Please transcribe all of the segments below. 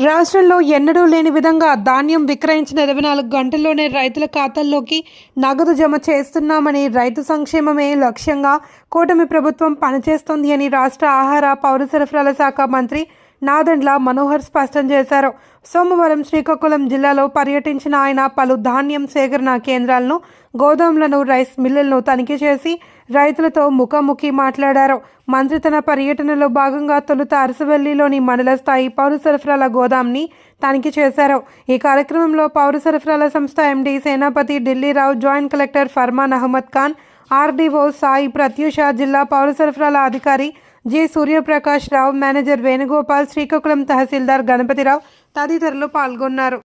రాష్ట్రంలో ఎన్నడూ లేని విధంగా ధాన్యం విక్రయించిన ఇరవై నాలుగు గంటల్లోనే రైతుల ఖాతాల్లోకి నగదు జమ చేస్తున్నామని రైతు సంక్షేమమే లక్ష్యంగా కూటమి ప్రభుత్వం పనిచేస్తోంది అని రాష్ట్ర ఆహార పౌర సరఫరాల శాఖ మంత్రి నాదెండ్ల మనోహర్ స్పష్టం చేశారు. సోమవారం శ్రీకాకుళం జిల్లాలో పర్యటించిన ఆయన పలు ధాన్యం సేకరణ కేంద్రాలను గోదాములను రైస్ మిల్లులను తనిఖీ చేసి రైతులతో ముఖాముఖి మాట్లాడారు. మంత్రి తన పర్యటనలో భాగంగా తొలుత అరసవల్లిలోని మండల స్థాయి పౌర సరఫరాల గోదాంని తనిఖీ చేశారు. ఈ కార్యక్రమంలో పౌర సరఫరాల సంస్థ MD Senapati Dilli Rao joint collector Farman Ahmed Khan RDO Sai Pratyusha జిల్లా పౌర సరఫరాల అధికారి జి సూర్యప్రకాష్ రావు మేనేజర్ వేణుగోపాల్ శ్రీకాకుళం తహసీల్దార్ గణపతిరావు తదితరులు పాల్గొన్నారు.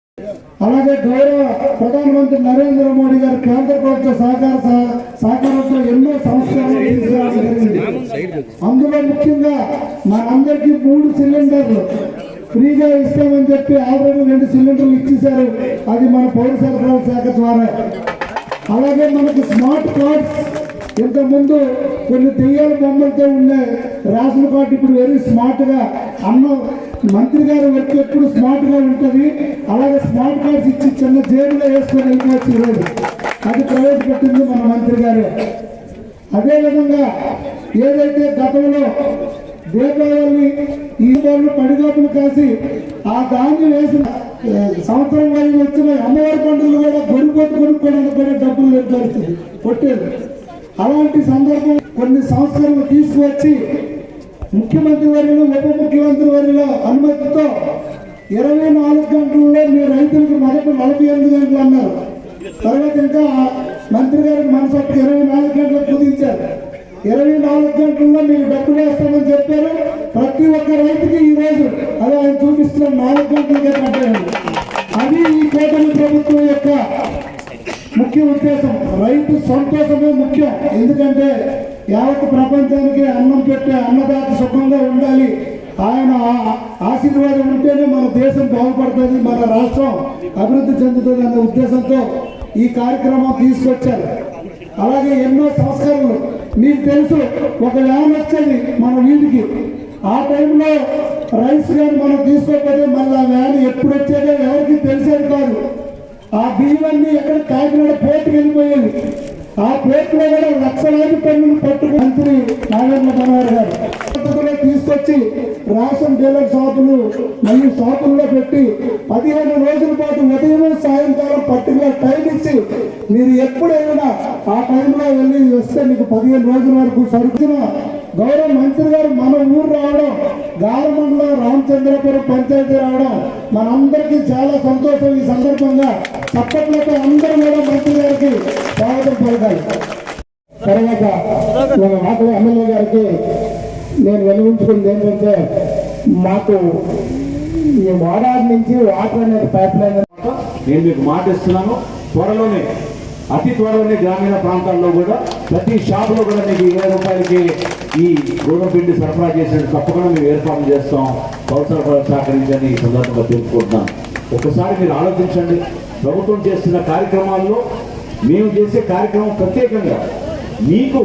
అలాగే గౌరవ ప్రధానమంత్రి నరేంద్ర మోడీ గారు కేంద్ర ప్రభుత్వ సహకార సహకారంతో ఎన్నో సంస్కరణలు తీసుకురావడం జరిగింది. అందులో ముఖ్యంగా మా అందరికీ మూడు సిలిండర్లు ఫ్రీగా ఇస్తామని చెప్పి ఆల్రెడీ రెండు సిలిండర్లు ఇచ్చేశారు. అది మన పౌర సరఫరాల శాఖ ద్వారా. అలాగే మనకు స్మార్ట్ కార్డ్స్ ఇంతకుముందు కొన్ని దెయ్యాల బొమ్మలతో ఉండే రేషన్ కార్డు ఇప్పుడు వెరీ స్మార్ట్గా అన్న మంత్రి గారు వర్క్ ఎప్పుడు స్మార్ట్గా ఉంటుంది. అలాగే స్మార్ట్ కార్డ్స్ ఇచ్చి చిన్న జేబులో వేసుకొని వెళ్ళిపోవచ్చు ఈరోజు అది ప్రవేశపెట్టింది మన మంత్రి గారు. అదేవిధంగా ఏదైతే గతంలో దీపావళి ఈ వాళ్ళు పడిగాపులు కాసి ఆ ధాన్యం వేసిన సంవత్సరం వచ్చిన అమ్మవారి పండుగలు కూడా గొరిపోతు కొనుక్కోవడానికి కూడా డబ్బులు నిర్ధారిస్తుంది కొట్టేది. అలాంటి సందర్భం కొన్ని సంస్కరణలు తీసుకువచ్చి ముఖ్యమంత్రి వర్యులు ఉప ముఖ్యమంత్రి వర్యుల అనుమతితో ఇరవై నాలుగు గంటల్లో మీ రైతులకు మొదట నలభై ఎనిమిది గంటలు అన్నారు. తర్వాత ఇంకా మంత్రి గారికి మనసొట్టు ఇరవై నాలుగు గంటలు కుదించారు. ఇరవై నాలుగు గంటల్లో మీరు డబ్బులు వేస్తామని చెప్పారు. ప్రతి ఒక్క రైతుకి ఈ రోజు అలా ఆయన చూపిస్తున్న నాలుగు గంటలు అది ఈ కూటమి ప్రభుత్వం యొక్క ముఖ్య ఉద్దేశం రైతు సంతోషమే ముఖ్యం. ఎందుకంటే యావత్ ప్రపంచానికి అన్నం పెట్టే అన్నదాత సుఖంగా ఉండాలి. ఆయన ఆశీర్వాదం ఉంటేనే మన దేశం బాగుపడుతుంది మన రాష్ట్రం అభివృద్ధి చెందుతుంది అనే ఉద్దేశంతో ఈ కార్యక్రమం తీసుకొచ్చారు. అలాగే ఎన్నో సంస్కరణలు. మీకు తెలుసు ఒక వ్యాన్ వచ్చేది మన వీధికి. ఆ టైంలో రైస్ కానీ మనం తీసుకోకపోతే మళ్ళీ ఆ వ్యాన్ ఎప్పుడు వచ్చేదో ఎవరికి తెలిసేది కాదు. ఆ బియ్యాన్ని ఎక్కడ కాకినాడ పోర్టుకు వెళ్ళిపోయేది ఆ ప్లేట్లో కూడా లక్షలాది టన్నులు పట్టుకు మంత్రి నాగేంద్ర మనోహర్ గారు. పద్ధతిలో తీసుకొచ్చి రేషన్ డీలర్ షాపులు మళ్ళీ షాపుల్లో పెట్టి పదిహేను రోజుల పాటు ఉదయం సాయంకాలం పర్టికులర్ టైం ఇచ్చి మీరు ఎప్పుడైనా ఆ టైంలో వెళ్ళి వస్తే మీకు పదిహేను రోజుల వరకు సరుకున గౌరవ మంత్రి గారు మన ఊరు రావడం గాలమండలం రామచంద్రపురం పంచాయతీ రావడం మనందరికీ చాలా సంతోషం ఈ సందర్భంగా. చప్పట్లతో అందరూ కూడా మంత్రి గారికి స్వాగతం పలకాలి. తర్వాత మన మాకు ఎమ్మెల్యే గారికి నేను వెలువించుకుంది ఏంటంటే మాకు ఈ వాడారి నుంచి వాటర్ అనేది పైప్ లైన్ నేను మీకు మాట ఇస్తున్నాను. త్వరలోనే అతి త్వరలోనే గ్రామీణ ప్రాంతాల్లో కూడా ప్రతి షాపులో కూడా మీకు ఇరవై రూపాయలకి ఈ గోధుమ పిండి సరఫరా చేసినట్టు తప్పకుండా మేము ఏర్పాటు చేస్తాం. పౌర సరఫరా శాఖ ఈ సందర్భంగా తెలుసుకుంటున్నాను ఒకసారి మీరు ఆలోచించండి. ప్రభుత్వం చేస్తున్న కార్యక్రమాల్లో మేము చేసే కార్యక్రమం ప్రత్యేకంగా మీకు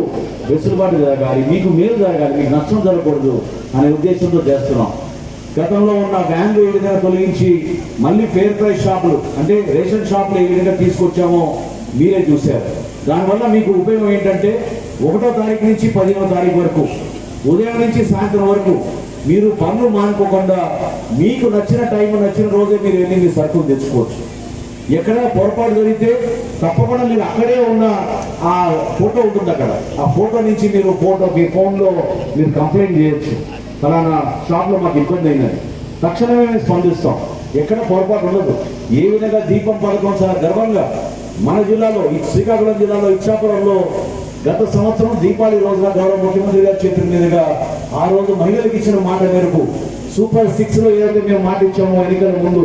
వెసులుబాటు జరగాలి మీకు మేలు జరగాలి మీకు నష్టం జరగకూడదు అనే ఉద్దేశంతో చేస్తున్నాం. గతంలో ఉన్న వ్యాన్లు ఏ విధంగా తొలగించి మళ్ళీ ఫేర్ ప్రైస్ షాపులు అంటే రేషన్ షాపులు ఏ విధంగా తీసుకొచ్చామో మీరే చూశారు. దానివల్ల మీకు ఉపయోగం ఏంటంటే ఒకటో తారీఖు నుంచి పదిహేనో తారీఖు వరకు ఉదయం నుంచి సాయంత్రం వరకు మీరు పనులు మానుకోకుండా మీకు నచ్చిన టైం నచ్చిన రోజే మీరు వెళ్ళి మీ సరుకులు తెచ్చుకోవచ్చు. ఎక్కడ పొరపాటు జరిగితే తప్పకుండా మీరు అక్కడే ఉన్న ఆ ఫోటో ఉంటుంది అక్కడ. ఆ ఫోటో నుంచి మీరు ఫోటోకి ఫోన్లో మీరు కంప్లైంట్ చేయొచ్చు. ఫలానా షాప్లో మాకు ఇబ్బంది అయిందని తక్షణమే మేము స్పందిస్తాం. ఎక్కడ పొరపాటు ఉండదు. ఏ విధంగా దీపం పథకం చాలా గర్వంగా. మన జిల్లాలో ఈ శ్రీకాకుళం జిల్లాలో ఇచ్చాపురంలో గత సంవత్సరం దీపావళి రోజున గౌరవ ముఖ్యమంత్రి గారి చేతుల మీదుగా ఆ రోజు మహిళలకు ఇచ్చిన మాట మేరకు సూపర్ సిక్స్లో ఏదైతే మేము మాట ఇచ్చామో ఎన్నికల ముందు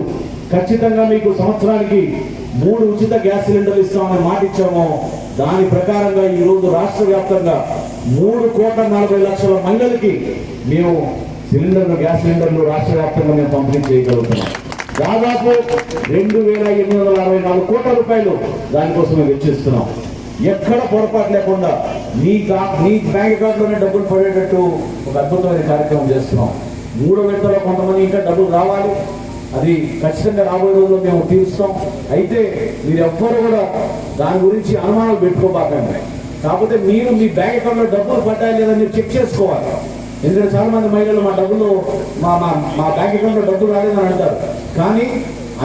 ఖచ్చితంగా మీకు సంవత్సరానికి మూడు ఉచిత గ్యాస్ సిలిండర్లు ఇస్తామని మాట ఇచ్చామో. దాని ప్రకారంగా ఈరోజు రాష్ట్ర వ్యాప్తంగా మూడు కోట్ల నలభై లక్షల మహిళలకి మేము సిలిండర్లు గ్యాస్ సిలిండర్లు రాష్ట్ర వ్యాప్తంగా మేము పంపిణీ చేయగలుగుతున్నాం. దాదాపు రెండు వేల ఎనిమిది వందల అరవై నాలుగు కోట్ల రూపాయలు దానికోసం మేము వెచ్చిస్తున్నాం. ఎక్కడ పొరపాటు లేకుండా మీ కా- మీ బ్యాంక్ అకౌంట్లోనే డబ్బులు పడేటట్టు ఒక అద్భుతమైన కార్యక్రమం చేస్తున్నాం. మూడో విడతలో కొంతమంది ఇంకా డబ్బులు రావాలి. అది ఖచ్చితంగా రాబోయే రోజుల్లో మేము తీరుస్తాం. అయితే మీరు ఎవ్వరు కూడా దాని గురించి అనుమానాలు పెట్టుకోబాకండి. కాకపోతే మీరు మీ బ్యాంక్ అకౌంట్లో డబ్బులు పడ్డాయి లేదా మీరు చెక్ చేసుకోవాలి. ఎందుకంటే చాలా మంది మహిళలు మా డబ్బులు మా మా మా బ్యాంక్ అకౌంట్లో డబ్బులు రాలేదని అంటారు. కానీ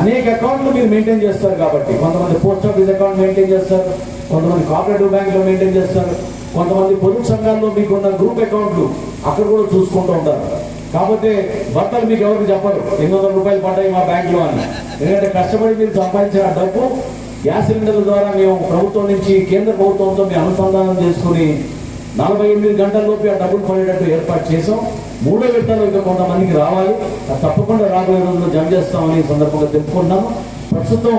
అనేక అకౌంట్లు మీరు మెయింటైన్ చేస్తారు కాబట్టి. కొంతమంది పోస్ట్ ఆఫీస్ అకౌంట్ మెయింటైన్ చేస్తారు. కొంతమంది కోఆపరేటివ్ బ్యాంక్లో మెయింటైన్ చేస్తారు. కొంతమంది పొదుపు సంఘాల్లో మీకున్న గ్రూప్ అకౌంట్లు అక్కడ కూడా చూసుకుంటూ ఉంటారు. కాకపోతే భర్తలు మీకు ఎవరికి చెప్పరు. ఎనిమిది వందల రూపాయలు పడ్డాయి మా బ్యాంకులో అని. ఎందుకంటే కష్టపడి మీరు సంపాదించిన డబ్బు గ్యాస్ సిలిండర్ల ద్వారా మేము ప్రభుత్వం నుంచి కేంద్ర ప్రభుత్వంతో మేము అనుసంధానం చేసుకుని నలభై ఎనిమిది గంటల్లోపు ఆ డబ్బులు పడేటట్టు ఏర్పాటు చేసాం మూడో విడతలో ఇంకా కొంతమందికి రావాలి. అది తప్పకుండా రాబోయే రోజుల్లో జమ చేస్తామని సందర్భంగా తెలుపుకున్నాము ప్రస్తుతం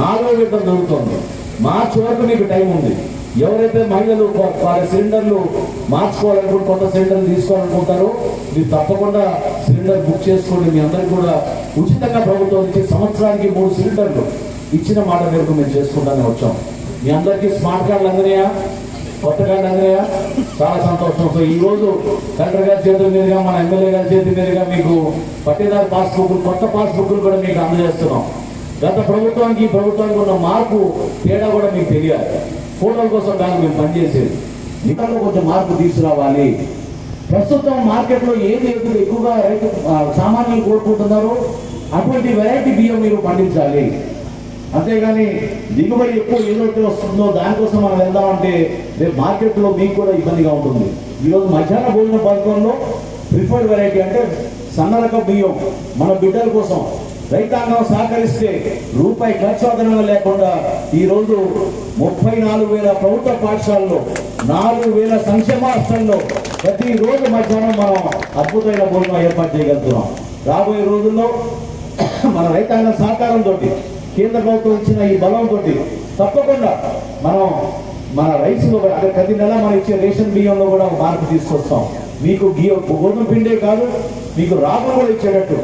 నాలుగో విడత జరుగుతోంది. మార్చి వరకు మీకు టైం ఉంది. ఎవరైతే మహిళలు వారి సిలిండర్లు మార్చుకోవాలనుకుంటే కొత్త సిలిండర్లు తీసుకోవాలనుకుంటారో మీరు తప్పకుండా సిలిండర్ బుక్ చేసుకోండి. మీ అందరికీ కూడా ఉచితంగా ప్రభుత్వం ఇచ్చే సంవత్సరానికి మూడు సిలిండర్లు ఇచ్చిన మాట మేరకు మేము చేసుకుంటానే వచ్చాం. మీ అందరికీ స్మార్ట్ కార్డులు అందినాయా? కొత్త కార్డు అందినాయా? చాలా సంతోషం. సో ఈరోజు కలెక్టర్ గారి చేతుల మీదుగా మన ఎమ్మెల్యే గారి చేతుల మీదుగా మీకు పట్టేదారు పాస్బుక్లు కొత్త పాస్బుక్లు కూడా మీకు అందజేస్తున్నాం. గత ప్రభుత్వానికి ఈ ప్రభుత్వానికి ఉన్న మార్పు తేడా కూడా మీకు తెలియాలి. కోడల కోసం కాదు మేము పనిచేసేది నికల్లో కొంచెం మార్పు తీసుకురావాలి. ప్రస్తుతం మార్కెట్లో ఏది ఎక్కువ- ఎక్కువగా రైతు సామాన్యులు కోరుకుంటున్నారో. అటువంటి వెరైటీ బియ్యం మీరు పండించాలి. అంతేగాని దిగుబడి ఎక్కువ ఏదైతే వస్తుందో దానికోసం మనం వెళ్దామంటే రేపు మార్కెట్లో మీకు కూడా ఇబ్బందిగా ఉంటుంది. ఈరోజు మధ్యాహ్న భోజన పథకంలో ప్రిఫర్డ్ వెరైటీ అంటే సన్న రకం బియ్యం మన బిడ్డల కోసం. రైతాంగం సహకరిస్తే రూపాయి ఖర్చు అదనం లేకుండా ఈరోజు ముప్పై నాలుగు వేల ప్రభుత్వ పాఠశాలలో నాలుగు వేల సంక్షేమ ప్రతిరోజు మధ్యాహ్నం మనం అద్భుతమైన భోజనం ఏర్పాటు చేయగలుగుతున్నాం. రాబోయే రోజుల్లో మన రైతాంగ సహకారంతో కేంద్ర ప్రభుత్వం ఇచ్చిన ఈ బలంతో తప్పకుండా మనం మన రైతులో కూడా ప్రతి నెల మనం ఇచ్చే రేషన్ బియ్యంలో కూడా మార్పు తీసుకొస్తాం. మీకు గోధుమ పిండే కాదు మీకు రాగులు కూడా ఇచ్చేటట్టు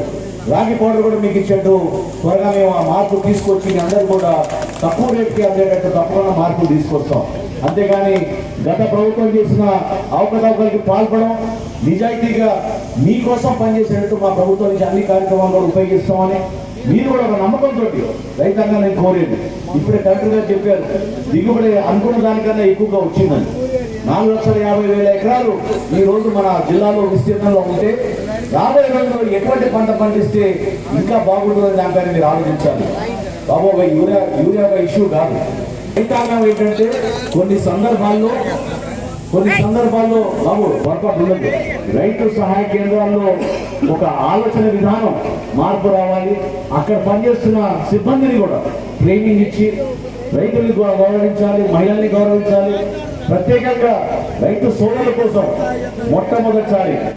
రాగి పౌడర్ కూడా మీకు ఇచ్చేట్టు త్వరగా మేము ఆ మార్పు తీసుకొచ్చి అందరూ కూడా తక్కువ రేట్కి అందేటట్టు తప్పకుండా మార్పులు తీసుకొస్తాం. అంతేగాని గత ప్రభుత్వం చేసిన అవకతవకలకి పాల్పడం నిజాయితీగా మీకోసం పనిచేసేటట్టు మా ప్రభుత్వం నుంచి అన్ని కార్యక్రమాలు కూడా ఉపయోగిస్తామని మీరు కూడా ఒక నమ్మకంతో రైతాంగా నేను కోరేది. ఇప్పుడే కలెక్టర్ గారు చెప్పారు దిగుబడి అనుకున్న దానికన్నా ఎక్కువగా వచ్చిందని. నాలుగు లక్షల యాభై వేల ఎకరాలు ఈ రోజు మన జిల్లాలో విస్తీర్ణంలో ఉంటే రాబోయే రోజుల్లో ఎటువంటి పంట పండిస్తే ఇంకా బాగుంటుందని దానిపైన మీరు ఆలోచించాలి. బాబు ఒక యూరియా యూరియా ఒక ఇష్యూ కాదు. రైతాంగం ఏంటంటే కొన్ని సందర్భాల్లో కొన్ని సందర్భాల్లో బాబు పొరపాటు ఉండదు. రైతు సహాయ కేంద్రాల్లో ఒక ఆలోచన విధానం మార్పు రావాలి. అక్కడ పనిచేస్తున్న సిబ్బందిని కూడా ట్రైనింగ్ ఇచ్చి రైతుల్ని గౌరవించాలి మహిళల్ని గౌరవించాలి. ప్రత్యేకంగా రైతు సోదరుల కోసం మొట్టమొదటిసారి